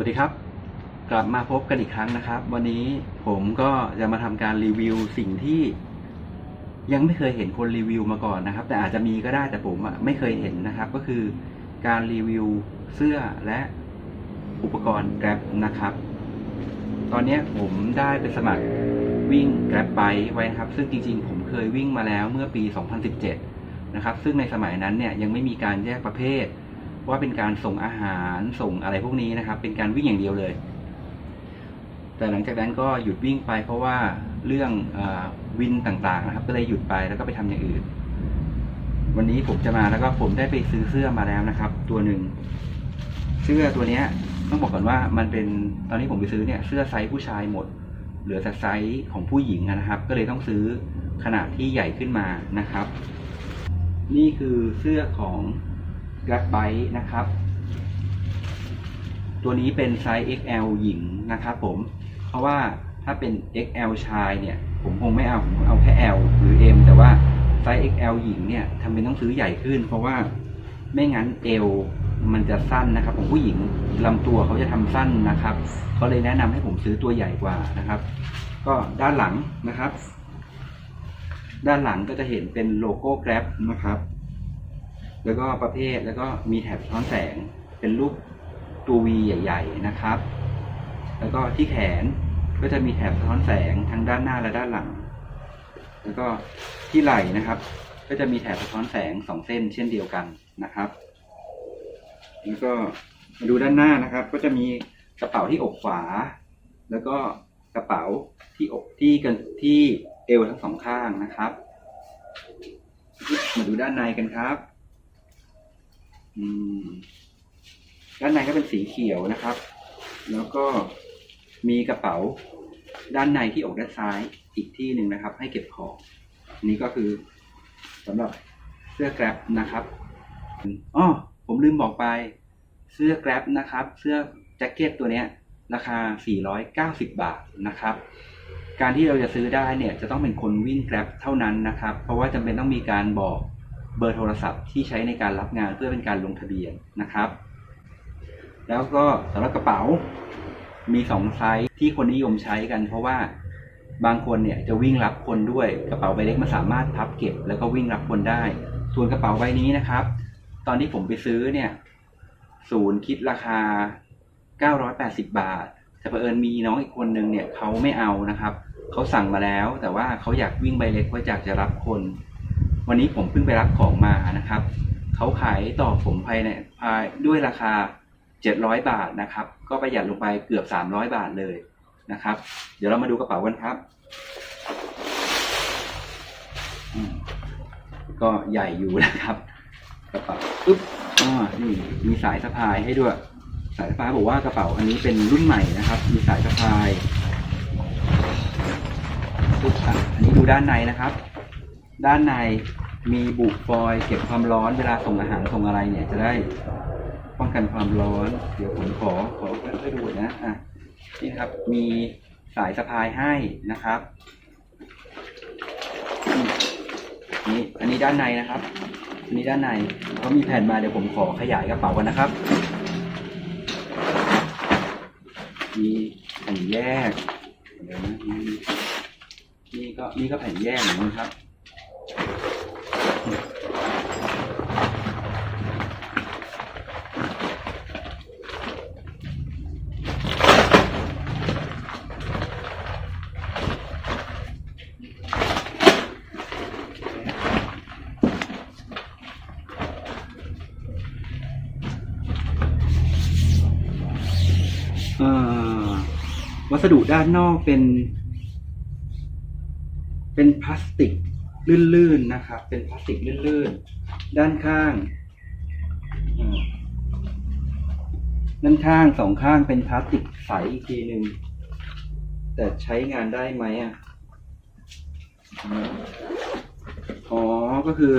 สวัสดีครับ กลับมาพบกันอีกครั้งนะครับ วันนี้ผมก็จะมาทำการรีวิวสิ่งที่ ยังไม่เคยเห็นคนรีวิวมาก่อนนะครับ แต่อาจจะมีก็ได้แต่ผมอะไม่เคยเห็นนะครับ ก็คือการรีวิวเสื้อและอุปกรณ์ Grab นะครับ ตอนนี้ผมได้ไปสมัครวิ่ง Grab Bike ไว้นะครับ ซึ่งจริง ๆ ผมเคยวิ่งมาแล้วเมื่อปี 2017 นะครับ ซึ่งในสมัยนั้นเนี่ยยังไม่มีการแยกประเภท ว่าเป็นการส่งอาหารส่งอะไรพวกนี้นะครับ เป็นการวิ่งอย่างเดียวเลย แต่หลังจากนั้นก็หยุดวิ่งไปเพราะว่าเรื่องอวินต่างๆนะครับ ก็เลยหยุดไปแล้วก็ไปทำอย่างอื่น วันนี้ผมจะมาแล้วก็ผมได้ไปซื้อเสื้อมาแล้วนะครับ ตัวหนึ่งเสื้อตัวเนี้ยต้องบอกก่อนว่ามันเป็นตอนนี้ผมไปซื้อเนี่ยเสื้อไซส์ผู้ชายหมด เหลือแต่ไซส์ของผู้หญิงนะครับ ก็เลยต้องซื้อขนาดที่ใหญ่ขึ้นมานะครับ นี่คือเสื้อของ Grab Bike นะครับ ตัวนี้เป็นไซส์ XL หญิงนะครับผม เพราะว่าถ้าเป็น XL ชายเนี่ย ผมคงไม่เอาผมเอาแค่ L หรือ M แต่ว่าไซส์ XL หญิงเนี่ยทำเป็นต้องซื้อใหญ่ขึ้น เพราะว่าไม่งั้นเอวมันจะสั้นนะครับผมผู้หญิงลำตัวเขาจะทำสั้นนะครับเขาเลยแนะนำให้ผมซื้อตัวใหญ่กว่านะครับ ก็ด้านหลังนะครับ ด้านหลังก็จะเห็นเป็นโลโก้ Grab นะครับ แล้วก็ประเภทแล้วก็มีแถบสะท้อนแสงเป็นรูปตัววีใหญ่ ๆนะครับ แล้วก็ที่แขนก็จะมีแถบสะท้อนแสงทั้งด้านหน้าและด้านหลัง แล้วก็ที่ไหล่นะครับ ก็จะมีแถบสะท้อนแสงสองเส้นเช่นเดียวกันนะครับ แล้วก็มาดูด้านหน้านะครับ ก็จะมีกระเป๋าที่อกขวา แล้วก็กระเป๋าที่อกที่กันที่เอวทั้งสองข้างนะครับ มาดูด้านในกันครับ อืมด้านในก็เป็นสีเขียวนะครับ แล้วก็มีกระเป๋าด้านในที่อกด้านซ้ายอีกที่หนึ่งนะครับ ให้เก็บของอันนี้ก็คือสำหรับเสื้อแกร็บนะครับอ๋อผมลืมบอกไป เสื้อแกร็บนะครับ เสื้อแจ็คเก็ตตัวเนี้ย ราคา 490 บาทนะครับ การที่เราจะซื้อได้เนี่ยจะต้องเป็นคนวิ่งแกร็บเท่านั้นนะครับ เพราะว่าจำเป็นต้องมีการบอก เบอร์โทรศัพท์ที่ใช้ในการรับงานเพื่อเป็นการลงทะเบียนนะครับ แล้วก็สำหรับกระเป๋ามีสองไซส์ที่คนนิยมใช้กัน เพราะว่าบางคนเนี่ยจะวิ่งรับคนด้วยกระเป๋าใบเล็กมันสามารถพับเก็บ แล้วก็วิ่งรับคนได้ ส่วนกระเป๋าใบนี้นะครับ ตอนที่ผมไปซื้อเนี่ยศูนย์คิดราคา 980 บาท แต่เผอิญมีน้องอีกคนนึงเนี่ยเขาไม่เอานะครับ เขาสั่งมาแล้ว แต่ว่าเขาอยากวิ่งใบเล็กเพราะอยากจะรับคน วันนี้ผมเพิ่งไปรับของมานะครับ เขาขายต่อผมภายในภายด้วยราคา 700 บาทนะครับ ก็ประหยัดลงไปเกือบ 300 บาทเลยนะครับ เดี๋ยวเรามาดูกระเป๋ากันครับ ก็ใหญ่อยู่นะครับ กระเป๋าปึ๊บอ๋อนี่มีสายสะพายให้ด้วย สายสะพายบอกว่ากระเป๋าอันนี้เป็นรุ่นใหม่นะครับ มีสายสะพายปึ๊บอะอันนี้ดูด้านในนะครับ ด้านในมีบุฟอยล์เก็บความร้อนเวลาส่งอาหารส่งอะไรเนี่ยจะได้ป้องกันความร้อน เดี๋ยวผมขอขอให้ดูนะอะนี่ครับมีสายสะพายให้นะครับนี่อันนี้ด้านในนะครับอันนี้ด้านในเขามีแผ่นมาเดี๋ยวผมขอขยายกระเป๋ากันนะครับ มีแผ่นแยกเดี๋ยวนะนี่ก็นี่ก็แผ่นแยกเหมือนกันครับ วัสดุด้านนอกเป็น เป็นพลาสติกลื่นๆนะครับ เป็นพลาสติกลื่นๆ ด้านข้างด้านข้างสองข้างเป็นพลาสติกใสอีกทีหนึ่งแต่ใช้งานได้ไหมอะอ๋อก็คือ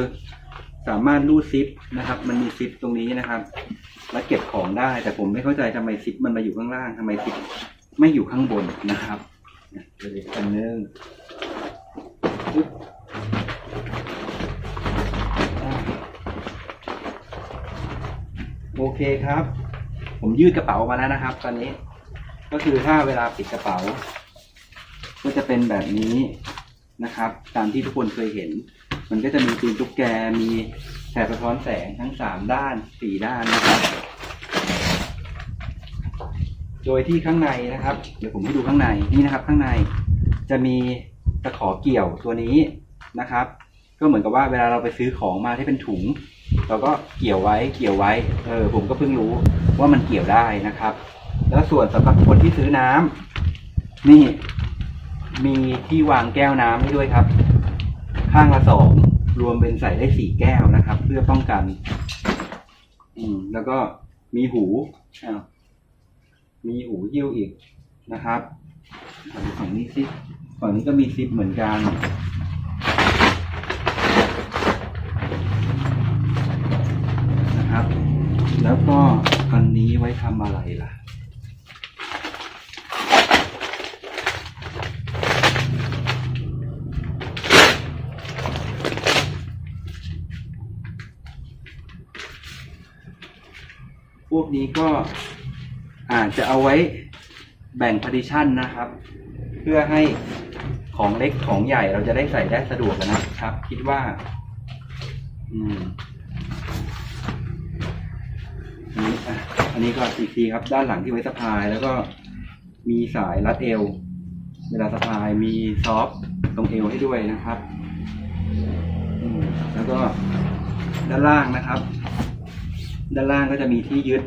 สามารถรูดซิปนะครับ มันมีซิปตรงนี้นะครับ แล้วเก็บของได้แต่ผมไม่เข้าใจทำไมซิปมันมาอยู่ข้างล่างทำไมซิป ไม่อยู่ข้างบนนะครับเนี่ยเดี๋ยวอีกอันนึงโอเคครับ ผมยืดกระเป๋ามาแล้วนะครับ ตอนนี้ ก็คือถ้าเวลาปิดกระเป๋า ก็จะเป็นแบบนี้นะครับ ตามที่ทุกคนเคยเห็น มันก็จะมีตีนตุ๊กแกมีแถบสะท้อนแสงทั้งสามด้านสี่ด้านนะครับ โดยที่ข้างในนะครับ เดี๋ยวผมให้ดูข้างในนี่นะครับ ข้างในจะมีตะขอเกี่ยวตัวนี้นะครับ ก็เหมือนกับว่าเวลาเราไปซื้อของมาที่เป็นถุง เราก็เกี่ยวไว้เกี่ยวไว้เออผมก็เพิ่งรู้ว่ามันเกี่ยวได้นะครับ แล้วส่วนสำหรับคนที่ซื้อน้ำนี่มีที่วางแก้วน้ำให้ด้วยครับ ข้างละสองรวมเป็นใส่ได้สี่แก้วนะครับ เพื่อป้องกัน อืมแล้วก็มีหูอ้าว มีหูยิ้วอีกนะครับฝั่งนี้ซิฝั่งนี้ก็มีซิปเหมือนกันนะครับ แล้วก็อันนี้ไว้ทำอะไรล่ะพวกนี้ก็ อาจจะเอาไว้แบ่งพาร์ติชันนะครับ เพื่อให้ของเล็กของใหญ่เราจะได้ใส่ได้สะดวกนะครับ คิดว่า อืมอันนี้อะอันนี้ก็อีกทีครับ ด้านหลังที่ไว้สะพายแล้วก็มีสายรัดเอว เวลาสะพายมีซอฟต์ตรงเอวให้ด้วยนะครับอืมแล้วก็ด้านล่างนะครับ ด้านล่างก็จะมีที่ยึด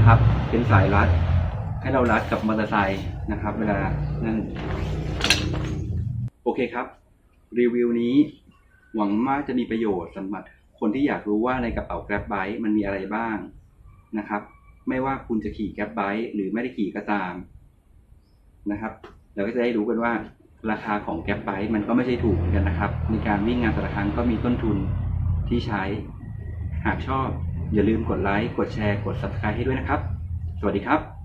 นะครับ เป็นสายรัด ให้เรารัดกับมอเตอร์ไซค์นะครับ เวลานั่นโอเคครับ รีวิวนี้หวังว่าจะมีประโยชน์สำหรับคนที่อยากรู้ว่าในกระเป๋า Grab Bike มันมีอะไรบ้างนะครับ ไม่ว่าคุณจะขี่ Grab Bike หรือไม่ได้ขี่ก็ตามนะครับเราก็จะได้รู้กันว่าราคาของ Grab Bike มันก็ไม่ใช่ถูกเหมือนกันนะครับ ในการวิ่งงานแต่ละครั้งก็มีต้นทุนที่ใช้หากชอบ อย่าลืมกดไลค์ กดแชร์ กด Subscribe ให้ด้วยนะครับ สวัสดีครับ